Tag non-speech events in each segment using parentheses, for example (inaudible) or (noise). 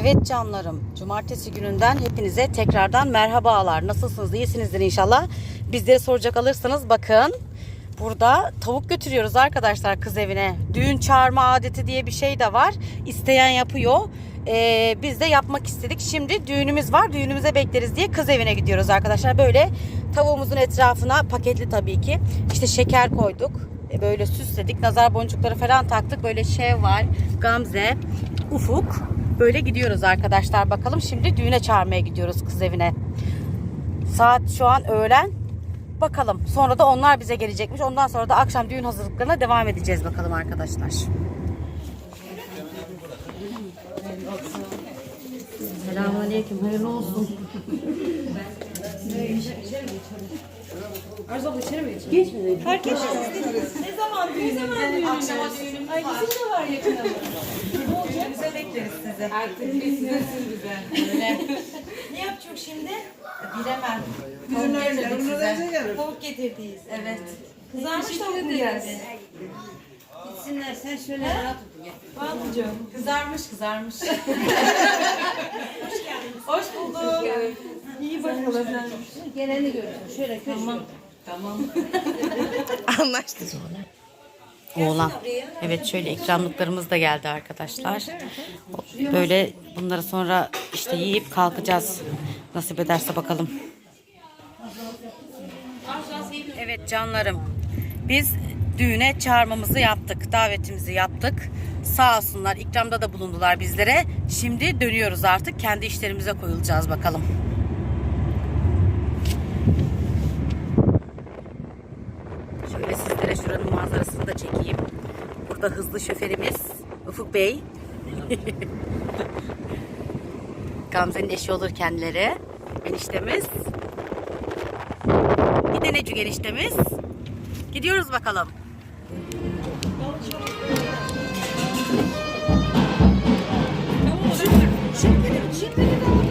Evet canlarım, cumartesi gününden hepinize tekrardan merhabalar. Nasılsınız? İyisinizdir inşallah. Bizleri soracak alırsanız bakın. Burada tavuk götürüyoruz arkadaşlar kız evine. Düğün çağırma adeti diye bir şey de var. İsteyen yapıyor. Ee, biz de yapmak istedik. Şimdi düğünümüz var. Düğünümüze bekleriz diye kız evine gidiyoruz arkadaşlar. Böyle tavuğumuzun etrafına paketli tabii ki. İşte şeker koyduk. E, Böyle süsledik. Nazar boncukları falan taktık. Böyle Şevval, Gamze, Ufuk. Böyle gidiyoruz arkadaşlar. Bakalım şimdi düğüne çağırmaya gidiyoruz kız evine. Saat şu an öğlen. Bakalım. Sonra da onlar bize gelecekmiş. Ondan sonra da akşam düğün hazırlıklarına devam edeceğiz bakalım arkadaşlar. Selamünaleyküm. Hayırlı olsun. Arzu abla içeri mi geçelim? Geçmedi. Fark etmez. Ne zaman düğün? Ne zaman düğün? Akşama düğünüm Ay bizim de var yakında. (laughs) bekleriz sizi. Artık biz sizsiniz bize. Öyle. ne yapacak şimdi? Bilemem. Tavuk getirdik size. Tavuk getirdiyiz. Evet. Kızarmış tavuk mu geldi? Gitsinler sen şöyle rahat otur. Balcığım. Kızarmış kızarmış. (laughs) Hoş geldiniz. Hoş bulduk. İyi bakalım. Geleni görsün. Şöyle köşe. Tamam. Tamam. (laughs) (laughs) Anlaştık. Oğlan. Evet şöyle ikramlıklarımız da geldi arkadaşlar. Böyle bunları sonra işte yiyip kalkacağız. Nasip ederse bakalım. Evet canlarım. Biz düğüne çağırmamızı yaptık. Davetimizi yaptık. Sağ olsunlar ikramda da bulundular bizlere. Şimdi dönüyoruz artık. Kendi işlerimize koyulacağız bakalım. Şöyle sizlere şuranın manzarasını da çekeyim. Burada hızlı şoförümüz Ufuk Bey. (laughs) Gamze'nin eşi olur kendileri. Eniştemiz. Bir de Necük eniştemiz. Gidiyoruz bakalım. Şimdi, şimdi de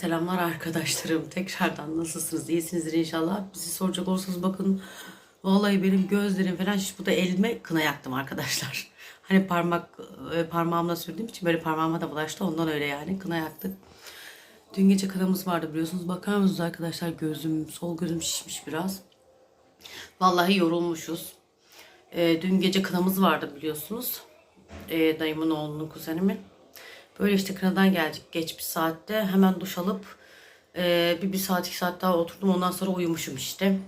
selamlar arkadaşlarım. Tekrardan nasılsınız? İyisinizdir inşallah. Bizi soracak olursanız bakın. Vallahi benim gözlerim falan şiş bu da elime kına yaktım arkadaşlar. (laughs) Hani parmak e, parmağımla sürdüğüm için böyle parmağıma da bulaştı. Ondan öyle yani kına yaktık. Dün gece kınamız vardı biliyorsunuz. Bakar mısınız arkadaşlar gözüm, sol gözüm şişmiş biraz. Vallahi yorulmuşuz. E, dün gece kınamız vardı biliyorsunuz. E, dayımın oğlunun kuzenimin. Böyle işte kınadan geldik geç bir saatte. Hemen duş alıp e, bir, bir saat iki saat daha oturdum. Ondan sonra uyumuşum işte.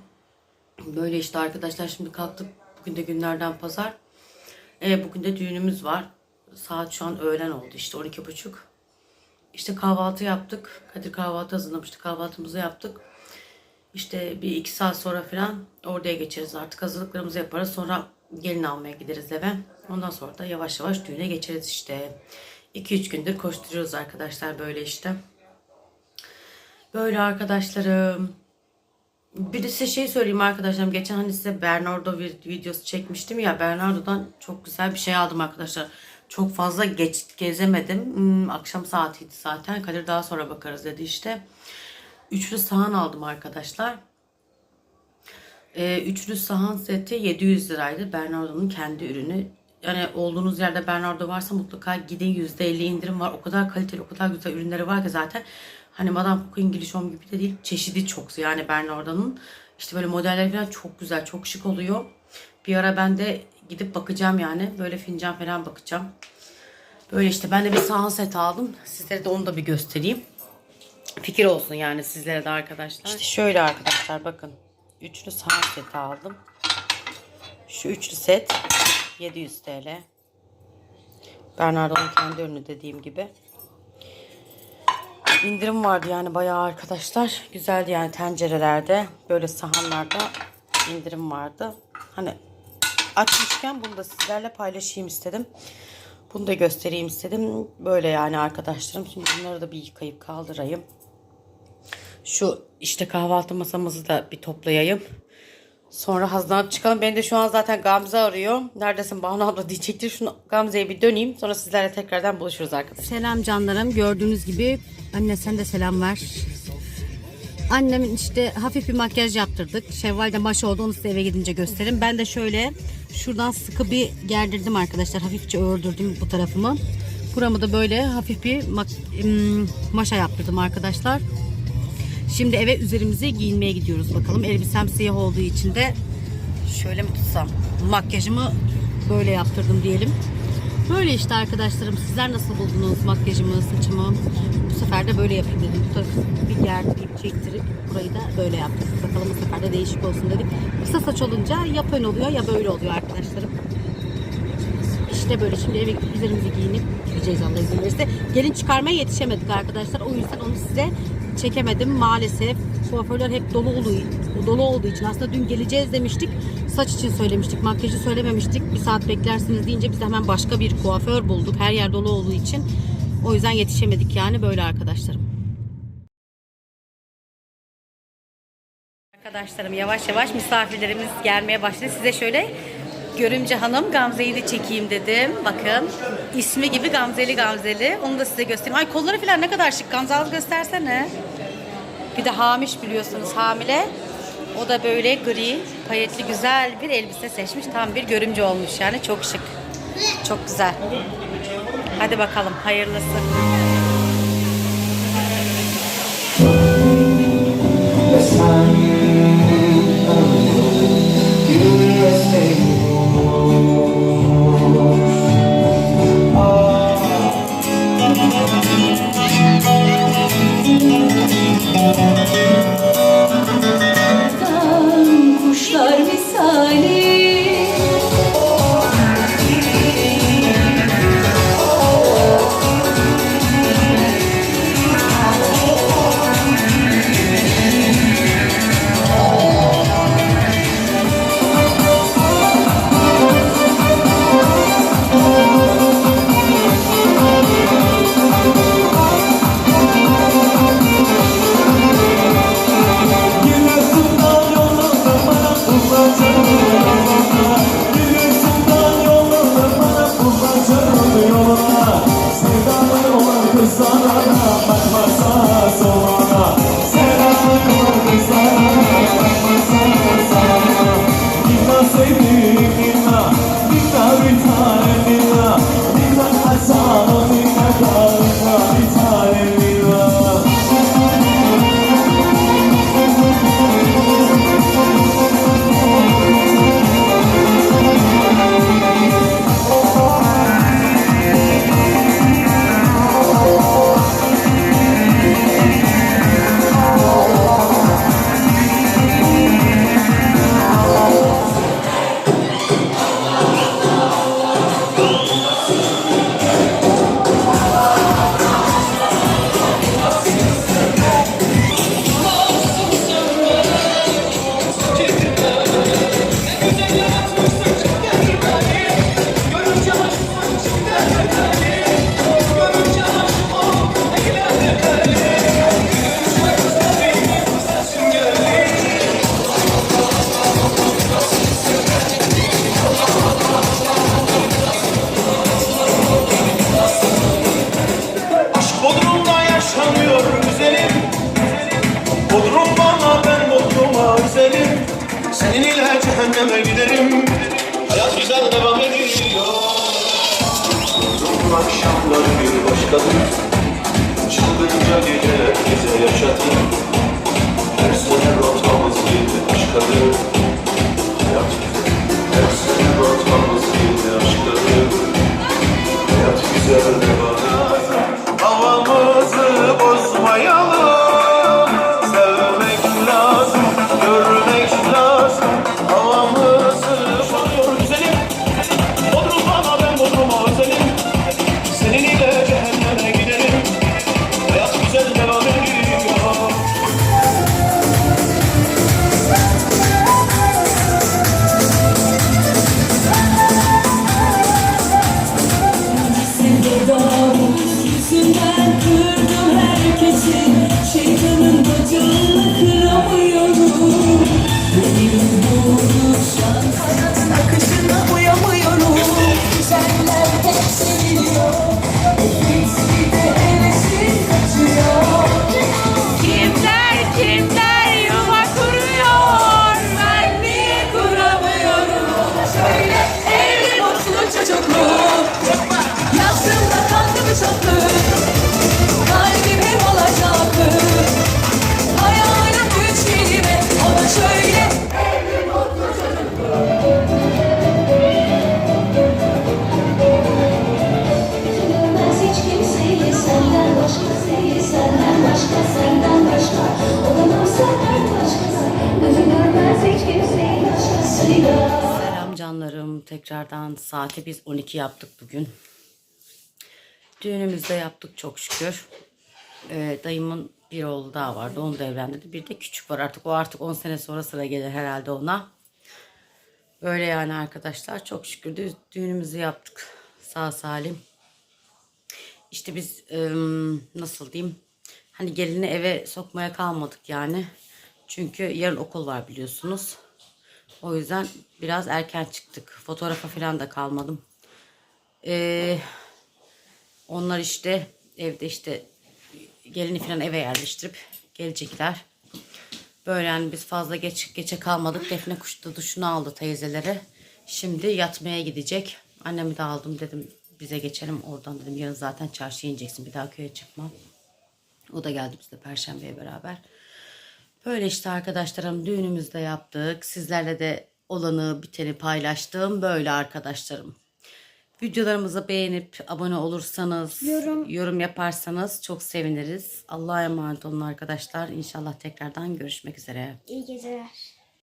Böyle işte arkadaşlar şimdi kalktık. Bugün de günlerden pazar. E, bugün de düğünümüz var. Saat şu an öğlen oldu işte 12.30. İşte kahvaltı yaptık. Kadir kahvaltı hazırlamıştı. Kahvaltımızı yaptık. İşte bir iki saat sonra falan oraya geçeriz artık. Hazırlıklarımızı yaparız. Sonra gelin almaya gideriz eve. Ondan sonra da yavaş yavaş düğüne geçeriz işte. 2-3 gündür koşturuyoruz arkadaşlar böyle işte. Böyle arkadaşlarım. Bir de şey söyleyeyim arkadaşlarım. Geçen hani size Bernardo videosu çekmiştim ya. Bernardo'dan çok güzel bir şey aldım arkadaşlar. Çok fazla geç gezemedim. Hmm, akşam saatiydi zaten. Kadir daha sonra bakarız dedi işte. Üçlü sahan aldım arkadaşlar. Ee, üçlü sahan seti 700 liraydı. Bernardo'nun kendi ürünü. Yani olduğunuz yerde Bernardo varsa mutlaka gidin %50 indirim var. O kadar kaliteli, o kadar güzel ürünleri var ki zaten. Hani Madame Coco İngiliz Home gibi de değil. Çeşidi çok yani Bernardo'nun. İşte böyle modeller falan çok güzel, çok şık oluyor. Bir ara ben de gidip bakacağım yani. Böyle fincan falan bakacağım. Böyle işte ben de bir sahan set aldım. Sizlere de onu da bir göstereyim. Fikir olsun yani sizlere de arkadaşlar. İşte şöyle arkadaşlar bakın. Üçlü sahan seti aldım. Şu üçlü set 700 TL. Bernardo'nun kendi ürünü dediğim gibi. İndirim vardı yani bayağı arkadaşlar. Güzeldi yani tencerelerde. Böyle sahanlarda indirim vardı. Hani açmışken bunu da sizlerle paylaşayım istedim. Bunu da göstereyim istedim. Böyle yani arkadaşlarım. Şimdi bunları da bir yıkayıp kaldırayım. Şu işte kahvaltı masamızı da bir toplayayım. Sonra hazırlanıp çıkalım. Beni de şu an zaten Gamze arıyor. Neredesin Banu abla diyecektir. Şunu Gamze'ye bir döneyim. Sonra sizlerle tekrardan buluşuruz arkadaşlar. Selam canlarım. Gördüğünüz gibi anne sen de selam ver. Annemin işte hafif bir makyaj yaptırdık. Şevval de maş oldu onu size eve gidince gösteririm. Ben de şöyle şuradan sıkı bir gerdirdim arkadaşlar. Hafifçe ördürdüm bu tarafımı. Buramı da böyle hafif bir maşa yaptırdım arkadaşlar. Şimdi eve üzerimize giyinmeye gidiyoruz bakalım. Elbisem siyah olduğu için de şöyle mi tutsam? Makyajımı böyle yaptırdım diyelim. Böyle işte arkadaşlarım sizler nasıl buldunuz makyajımı, saçımı? Bu sefer de böyle yapayım dedim. Bu tarafı bir gerdirip çektirip burayı da böyle yaptık. Bakalım bu sefer de değişik olsun dedik. Kısa saç olunca ya böyle oluyor ya böyle oluyor arkadaşlarım. İşte böyle şimdi eve üzerimizi giyinip gideceğiz Allah izin verirse. Gelin çıkarmaya yetişemedik arkadaşlar. O yüzden onu size çekemedim maalesef. Kuaförler hep dolu olduğu, dolu olduğu için aslında dün geleceğiz demiştik. Saç için söylemiştik, makyajı söylememiştik. Bir saat beklersiniz deyince biz hemen başka bir kuaför bulduk. Her yer dolu olduğu için. O yüzden yetişemedik yani böyle arkadaşlarım. Arkadaşlarım yavaş yavaş misafirlerimiz gelmeye başladı. Size şöyle Görümce Hanım Gamze'yi de çekeyim dedim. Bakın ismi gibi Gamzeli Gamzeli. Onu da size göstereyim. Ay kolları falan ne kadar şık. Gamze az göstersene. Bir de Hamiş biliyorsunuz hamile. O da böyle gri, payetli güzel bir elbise seçmiş. Tam bir görümce olmuş yani çok şık. Çok güzel. Hadi bakalım hayırlısı. Akşamlar bir başkadır Çılgınca geceler bize yaşatır Her sene rotamız bir başkadır Hayat güzel Her sene rotamız bir başkadır Hayat güzel canlarım. Tekrardan saati biz 12 yaptık bugün. Düğünümüzde yaptık çok şükür. Ee, dayımın bir oğlu daha vardı. Onu da evlendirdi. Bir de küçük var artık. O artık 10 sene sonra sıra gelir herhalde ona. Böyle yani arkadaşlar. Çok şükür dü- düğünümüzü yaptık. Sağ salim. İşte biz nasıl diyeyim? Hani gelini eve sokmaya kalmadık yani. Çünkü yarın okul var biliyorsunuz. O yüzden biraz erken çıktık. Fotoğrafa falan da kalmadım. Ee, onlar işte evde işte gelini falan eve yerleştirip gelecekler. Böyle yani biz fazla geç geçe kalmadık. Defne kuştu duşunu aldı teyzelere. Şimdi yatmaya gidecek. Annemi de aldım dedim bize geçelim oradan dedim. Yarın zaten çarşıya ineceksin bir daha köye çıkmam. O da geldi bizle perşembeye beraber. Böyle işte arkadaşlarım düğünümüzde yaptık. Sizlerle de olanı biteni paylaştım. Böyle arkadaşlarım. Videolarımızı beğenip abone olursanız, yorum, yaparsanız çok seviniriz. Allah'a emanet olun arkadaşlar. İnşallah tekrardan görüşmek üzere. İyi geceler.